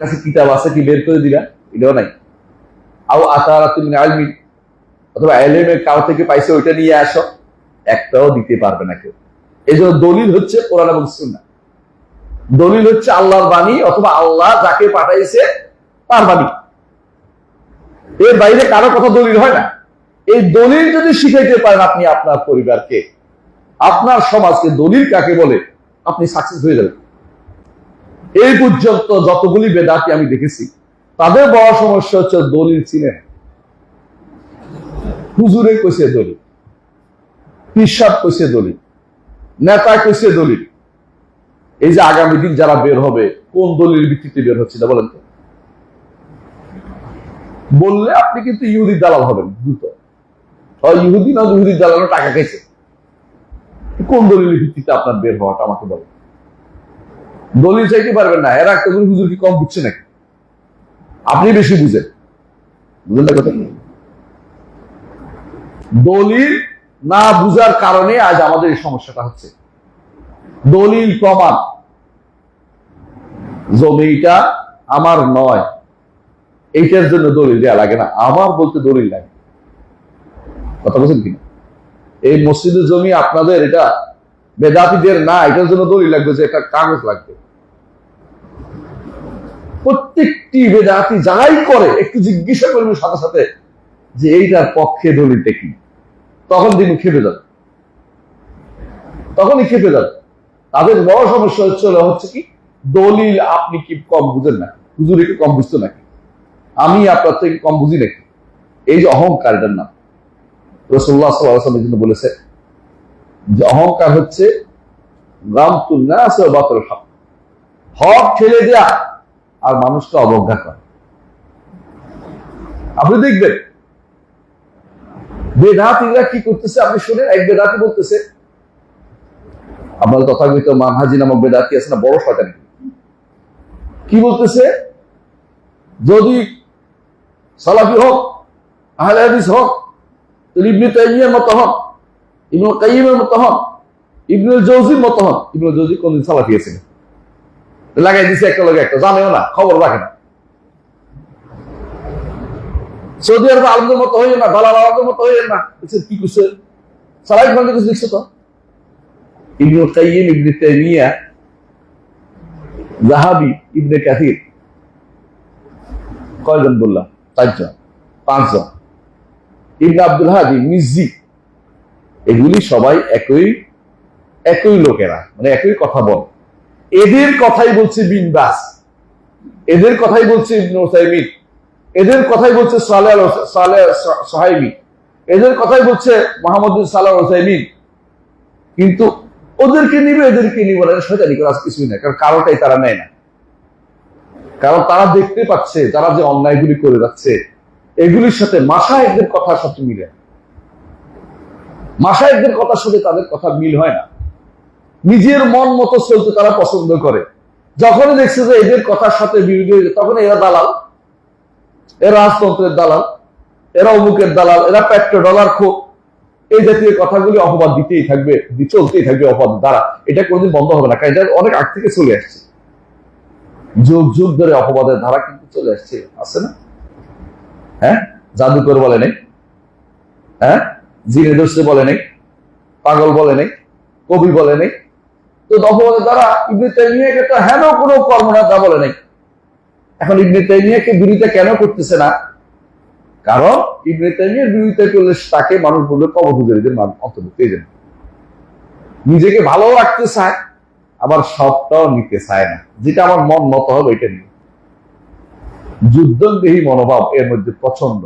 কাছে কিতাব আছে, কি বের করে দিলা এটাও নাই। আও আতারা তুমি আলমি অথবা এলএমের কাউ থেকে পাইছে, ওইটা নিয়ে আসো। একটাও দিতে পারবে না কেউ। এই জন্য দলিল হচ্ছে কোরআন এবং সুন্নাহ। দলিল হচ্ছে আল্লাহর বাণী, অথবা আল্লাহ যাকে পাঠাইছে, তার বাণী। এর বাইরে কারও কথা দলিল হয় না। এই দলিল যদি শিখাইতে পারেন আপনি আপনার পরিবারকে, আপনার সমাজকে, দলিল কাকে বলে, আপনি সাকসেস হয়ে যাবেন। এই পর্যন্ত যতগুলি বেদাতি আমি দেখেছি, তাদের বড় সমস্যা হচ্ছে দলিল চিনে হুজুরে কইছে দলিল পিসাব কইছে দলিল নেতা কইছে দলিল। এই যে আগামী দিন যারা বের হবে, কোন দলিল ভিত্তিতে বের হচ্ছে না বলেন তো? বললে আপনি কিন্তু ইহুদি দালাল হবেন, দ্রুত। ইহুদি না ইহুদি দালাল টাকা খাইছে। কোন দলিলের ভিত্তিতে আপনার বের হওয়াটা আমাকে বলেন। দলিল চাইতে পারবেন না। এরা একটা করে হুজুর কি কম বুঝছে নাকি? আপনি বেশি বুঝেন। বুঝলেন না কথা? দলিল না বুঝার কারণে আজ আমাদের এই সমস্যাটা হচ্ছে। দলিল প্রমাণ। জমিটা আমার নয়। এইটার জন্য দলিল দেওয়া লাগে না। আমার বলতে দলিল লাগে কথা বলছেন কিনা? এই মসজিদের জমি আপনাদের, এটা বেদাতিদের না, এটার জন্য দলিল লাগবে যে একটা কাগজ লাগবে। প্রত্যেকটি বেদাতি যারাই করে, একটু জিজ্ঞাসা করবে সাথে সাথে যে এইটার পক্ষে দলিলটা কি। তখন তিনি খেপে যাবে। তখনই খেপে যাবে। তাদের বড় সমস্যা হচ্ছে হচ্ছে কি, দলিল আপনি কি কম বুঝেন না হুজুর একটু কম বুঝতো নাকি? আমি আপনার থেকে কম বুঝি নাকি? এই যে অহংকার এটার নাম রসুল্লাহ জন্য বলেছে অহংকার হচ্ছে হক। হক ঠেলে দেয়া আর মানুষকে অবজ্ঞা করে। আপনি দেখবেন, বেদাতিরা কি করতেছে? আপনি শুনেন, এক বেদাতি বলতেছে, আপনার তথাকথিত মানহাজি নামক বেদাতি আছে না, বড় শয়তানি। কি বলতেছে? যদি সালাফি হোক, আহলে হাদিস হোক, ইবনে তাইমিয়ার মতো হন ইবনুল কাইয়িমের মতো হন, ইবনুল জৌজির মতো হন। ইবনুল জৌজি কোনদিন সালাফি আছে লাগাই দিছে একটা লগে একটা, জানেও না, খবর রাখে না। সৌদি আরবে আলমদের মতো হইও না, দালাল আলমদের মতো হইও না। কি করছে? সালাই খন্ডে কিছু লিখছে তো? ইবনুল কাইয়িম ইবনে তাইমিয়া জাহাবি ইবনে কাথির কয়জন বললাম? চারজন, পাঁচজন। ইবনে আব্দুল হাদি মিজি এগুলি সবাই একই একই লোকেরা মানে একই কথা বলে। এদের কথাই বলছে বিন বাস। এদের কথাই বলছে এদের কথাই বলছে এদের কথাই বলছে মোহাম্মদ সালাহ কিন্তু ওদেরকে নিবে, এদেরকে নিবে না। শয়তানি করার কিছুই না কারণ কারোটাই তারা নেয় না। কারণ তারা দেখতে পাচ্ছে তারা যে অন্যায়গুলি করে যাচ্ছে, এগুলির সাথে মাসায়কদের কথা সাথে মিলে। মাসায়কদের কথার সাথে তাদের কথা মিল হয় না। নিজের মন মতো চলতে তারা পছন্দ করে। যখনই দেখছে যে এদের কথার সাথে বিরোধী হয়ে তখন এরা দালাল। এরা রাজতন্ত্রের দালাল। এরা অমুকের দালাল। এরা পেট্রো ডলার খোক এই জাতীয় কথাগুলি অপবাদ দিতেই থাকবে চলতেই থাকবে অপবাদ। দ্বারা এটা কোনোদিন বন্ধ হবে না, কারণ এটা অনেক আগ থেকে চলে আসছে। যুগ যুগ ধরে অপবাদের ধারা কিন্তু চলে আসছে। আছে না? হ্যাঁ? জাদুকর বলে নেই? হ্যাঁ? জিনে দোষে বলে নেই, পাগল বলে নেই, কবি বলে নেই। তো অপবাদের দ্বারা ইবনে তাইমিয়াকে তো হেন কোনো কর্ম না তা বলে নেই। এখন ইবনে তাইমিয়াকে বিরোধিতা কেন করতেছে না? কারণ ইবনে তাইমিয়ার বিরোধিতা করলে তাকে মানুষ বলবে কবরগুজারীদের মান অন্তর্ভুক্ত, এই জন্য নিজেকে ভালো রাখতে চায়, আবার সবটাও নিতে চায় না। যেটা আমার মন মত হবে, এটা নিয়ে। যুদ্ধদেহী মনোভাব এর মধ্যে প্রচণ্ড